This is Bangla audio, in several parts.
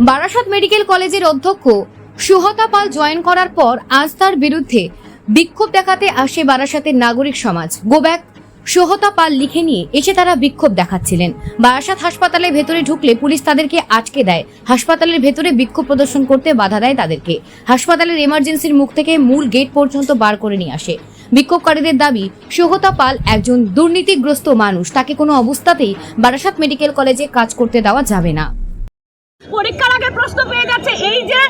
বারাসত মেডিকেল কলেজের অধ্যক্ষ সুহতা পাল জয়েন করার পর আজ তার বিরুদ্ধে বিক্ষোভ দেখাতে আসে বারাসাতের নাগরিক সমাজ। গোব্যাক সোহতা পাল লিখে নিয়ে এসে তারা বিক্ষোভ দেখাচ্ছিলেন। বারাসাত হাসপাতালের ভেতরে ঢুকলে পুলিশ তাদেরকে আটকে দেয়। হাসপাতালের ভেতরে বিক্ষোভ প্রদর্শন করতে বাধা দেয় তাদেরকে। হাসপাতালের এমার্জেন্সির মুখ থেকে মূল গেট পর্যন্ত বার করে নিয়ে আসে। বিক্ষোভকারীদের দাবি, সোহতা পাল একজন দুর্নীতিগ্রস্ত মানুষ। তাকে কোনো অবস্থাতেই বারাসাত মেডিকেল কলেজে কাজ করতে দেওয়া যাবে না। পরীক্ষার আগে প্রশ্ন পেয়ে যাচ্ছে। এই যে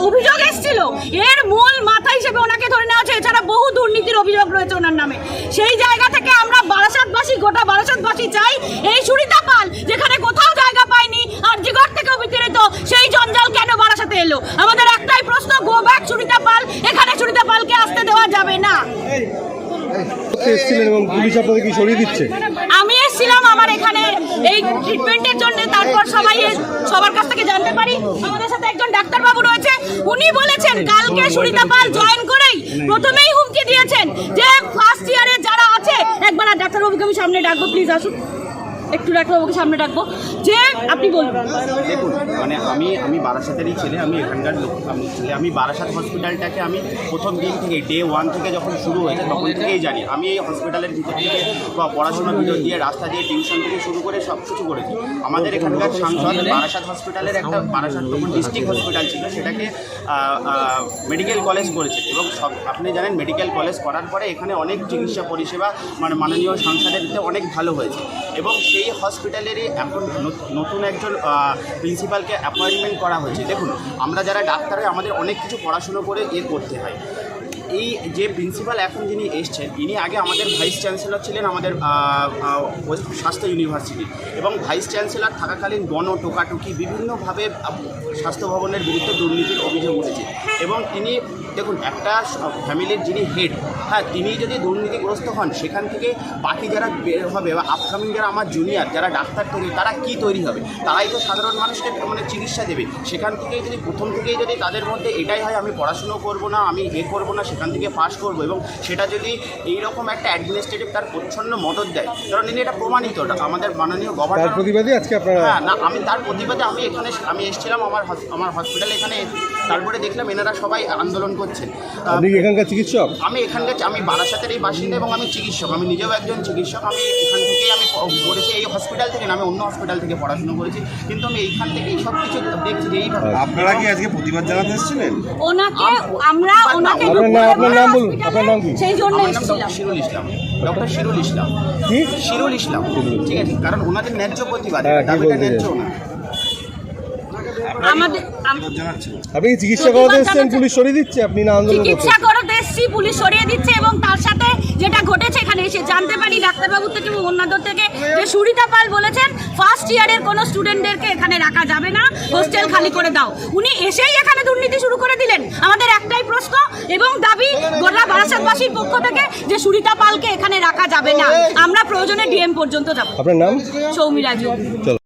অভিযোগ এসেছিল এর মূল মাথা হিসেবে ওনাকে ধরে নেওয়া হচ্ছে এছাড়া বহু দুর্নীতির অভিযোগ রয়েছে ওনার নামে। সেই জায়গা থেকে আমরা বারাসাতবাসী গোটা বারাসাতবাসী চাই এই সুরিতা পাল যেখানে কোথাও জায়গা পায়নি আর জিগর থেকেও বিতাড়িত সেই জঞ্জাল কেন বারাসাতে এলো? আমাদের একটাই প্রশ্ন গো ব্যাক সুরিতা পাল। এখানে সুরিতা পালকে আসতে দেওয়া যাবে না। আমি এসেছিলাম আমার এখানে এই ট্রিটমেন্টের জন্য তারপর সবাই এ- সবার কাছ থেকে জানতে পারি আমাদের সাথে একজন ডাক্তারবাবু রয়েছে উনি বলেছেন কালকে সুনিতা পাল জয়েন করেই প্রথমেই হুমকি দিয়েছেন যে ফার্স্ট ইয়ারে যারা আছে একবার ডাক্তারবাবুকে আমি সামনে ডাকবো প্লিজ আসুন। একটু ডাক্তারবাবুকে সামনে ডাকবো যে আপনি বলুন। দেখুন মানে আমি আমি বারাসাতেরই ছেলে, আমি এখানকার লোক, আমি ছেলে, আমি বারাসাত হসপিটালটাকে আমি প্রথম দিন থেকে ডে ওয়ান থেকে যখন শুরু হয়েছে, তখন থেকেই জানি। আমি এই হসপিটালের ভিতর থেকে বা পড়াশোনার ভিতর দিয়ে, রাস্তা দিয়ে টিউশন থেকে শুরু করে সব কিছু করেছি। আমাদের এখানকার সাংসদ বারাসাত হসপিটালের একটা, বারাসাত তখন ডিস্ট্রিক্ট হসপিটাল ছিল, সেটাকে মেডিকেল কলেজ করেছে। এবং সব, আপনি জানেন মেডিকেল কলেজ করার পরে এখানে অনেক চিকিৎসা পরিষেবা মানে মাননীয় সাংসদের অনেক ভালো হয়েছে। এবং সেই হসপিটালেরই এখন নত- নতুন একজন প্রিন্সিপালকে অ্যাপয়েন্টমেন্ট করা হয়েছে। দেখুন, আমরা যারা ডাক্তার হয় আমাদের অনেক কিছু পড়াশুনো করে এ করতে হয়। এই যে প্রিন্সিপাল এখন যিনি এসছেন, ইনি আগে আমাদের ভাইস চ্যান্সেলর ছিলেন আমাদের স্বাস্থ্য ইউনিভার্সিটি এবং ভাইস চ্যান্সেলর থাকাকালীন গণ টোকাটুকি, বিভিন্নভাবে স্বাস্থ্য ভবনের বিরুদ্ধে দুর্নীতির অভিযোগ উঠেছে। এবং তিনি দেখুন একটা ফ্যামিলির যিনি হেড হ্যাঁ তিনি যদি দুর্নীতিগ্রস্ত হন সেখান থেকে বাকি যারা বের হবে বা আপকামিং যারা আমার জুনিয়র যারা ডাক্তার তৈরি তারা কি তৈরি হবে? তারাই তো সাধারণ মানুষকে মানে চিকিৎসা দেবে। সেখান থেকেই যদি প্রথম থেকেই যদি তাদের মধ্যে এটাই হয় আমি পড়াশুনো করব না আমি এ করব না সেখান থেকে পাস করব এবং সেটা যদি এইরকম একটা অ্যাডমিনিস্ট্রেটিভ তার প্রচ্ছন্ন মদত দেয় কারণ ইনি এটা প্রমাণিত আমাদের মাননীয় গভর্নর প্রতিবাদে আজকে আপনারা হ্যাঁ না আমি তার প্রতিবাদে আমি এখানে আমি এসেছিলাম আমার আমার হসপিটালে এখানে তারপরে দেখলাম এনারা সবাই আন্দোলন করছেন। আপনি এখানকার চিকিৎসক? আমি এখানকার আমি বারাসাতের এই বাসিন্দা এবং আমি চিকিৎসক। আমি নিজেও একজন চিকিৎসক। আমি এখান থেকেই আমি পড়েছি এই হসপিটাল থেকে না আমি অন্য হসপিটাল থেকে পড়াশুনো করেছি। কিন্তু আমি এইখান থেকেই সব কিছু দেখছি যে এইভাবে আপনারা কি আজকে প্রতিবাদ জানাতে এসেছিলেন? ওনাকে আমরা ওনাকে আপনার নাম- আপনার নাম বলুন, আপনার নাম কি? সেই জন্য এসেছিলাম ডক্টর শিরুল ইসলাম। ডক্টর শিরুল ইসলাম। কি? শিরুল ইসলাম। ঠিক আছে। কারণ ওনাদের ন্যায্য প্রতিবাদ। হ্যাঁ, দাবিটা বলতে ন্যায্য? না আমাদের আপনি চিকিৎসা করাতে এসেছেন পুলিশ সরিয়ে দিচ্ছে আপনি না আন্দোলন চিকিৎসা করাতে এসছি পুলিশ সরিয়ে দিচ্ছে এবং তার সাথে যেটা ঘটেছে এখানে এসে জানতে পারি ডাক্তারবাবু থেকে এবং অন্যদের থেকে যে সুরিতা পাল বলেছেন ফার্স্ট ইয়ারের কোনো স্টুডেন্টদেরকে এখানে রাখা যাবে না হোস্টেল খালি করে দাও। উনি এসেই এখানে দুর্নীতি শুরু করে দিলেন। আমাদের একটাই প্রশ্ন এবং দাবি গোটা বারাসাতবাসীর পক্ষ থেকে যে সুরিতা পালকে এখানে রাখা যাবে না। আমরা প্রয়োজনে ডিএম পর্যন্ত যাব। আপনার নাম? সৌমিরাজ। চলো।